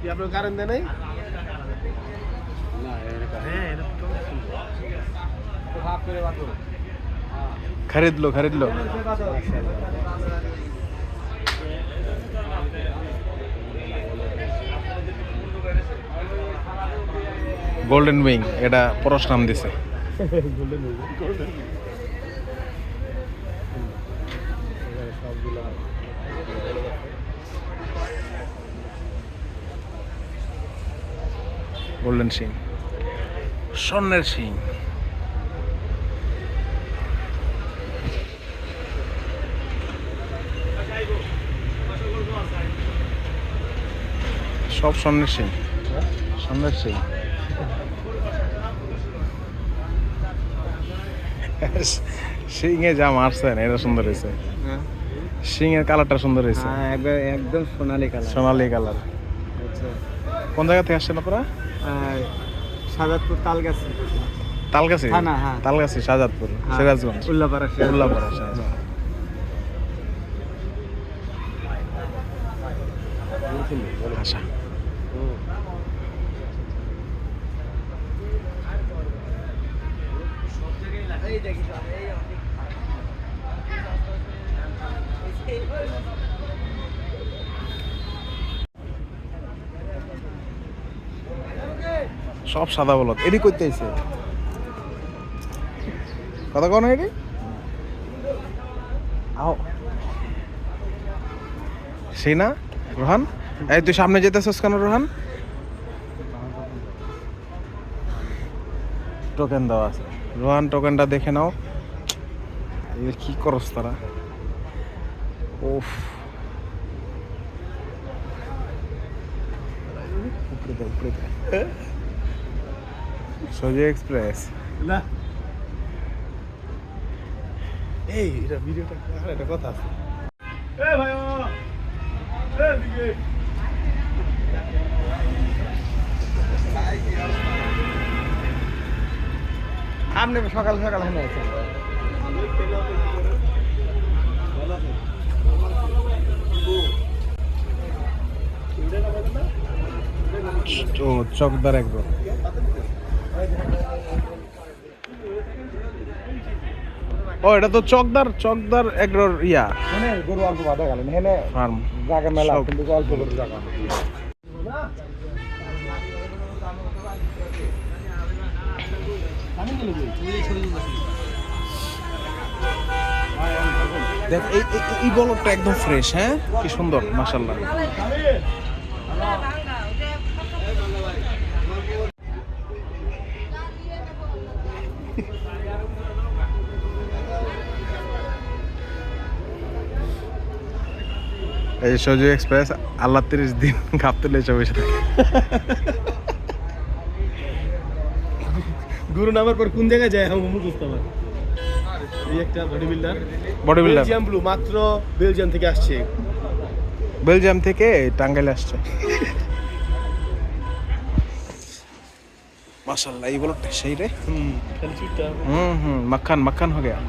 কি আপনার কারেন্ট দেয় নাই खरीद लो खरीद लो গোল্ডেন উইং এটা পরশ নাম দিছে গোল্ডেন সিং। স্বর্ণের সিং। সব স্বর্ণের সিং। স্বর্ণের সিং। সিংয়ে যা মারছেন এটা সুন্দর হয়েছে। সিং এর কালারটা সুন্দর হয়েছে। হ্যাঁ একদম সোনালি কালার। সোনালি কালার। আচ্ছা। কোন জায়গা থেকে আসছেন আপনারা? সাজাদপুর তালগাছি। তালগাছি? হ্যাঁ। তালগাছি শাহজাদপুর সিরাজগঞ্জ। উল্লাপাড়া উল্লাপাড়া। আচ্ছা। সব সাদা বলত এডি করতে আইছে? কথা কোন এডি? আও। সেই না রোহান? এই তুই সামনে যেতেছিস কেন রোহান? টোকেন দেওয়া আছে। রোহান টোকেনটা দেখে নাও। কি করস তারা? ওফ উপরে দে উপরে দে। সোজা এক্সপ্রেস না। এই এটা ভিডিওটা একটা কথা আছে। এ ভাই আপনি সকাল সকাল হয়ে আছেন চকদার একদম ও এটা তো চকদার চকদার এগরোর ইয়া। মানে গরু অল্প বাধা গেলেন হেনে ফার্ম। জায়গা মেলা কিন্তু অল্প জায়গা। দেখ এই বলকটা একদম ফ্রেশ হ্যাঁ? কি সুন্দর মাশাল্লাহ এই সজু এক্সপ্রেস আল্লাহ তিরিশ দিন গাবতুল এসে বসে থাকে। গুরু নামার পর কোন জায়গায় যায় হ্যাঁ মুখস্থ আমার এই একটা body builder body builder Belgium blue মাত্র বেলজিয়াম থেকে আসছে। বেলজিয়াম থেকে টাঙ্গাইল আসছে। মাশাআল্লাহ এই বলটা সেই রে। হুম হুম হুম মাখান মাখান হয়ে গেয়া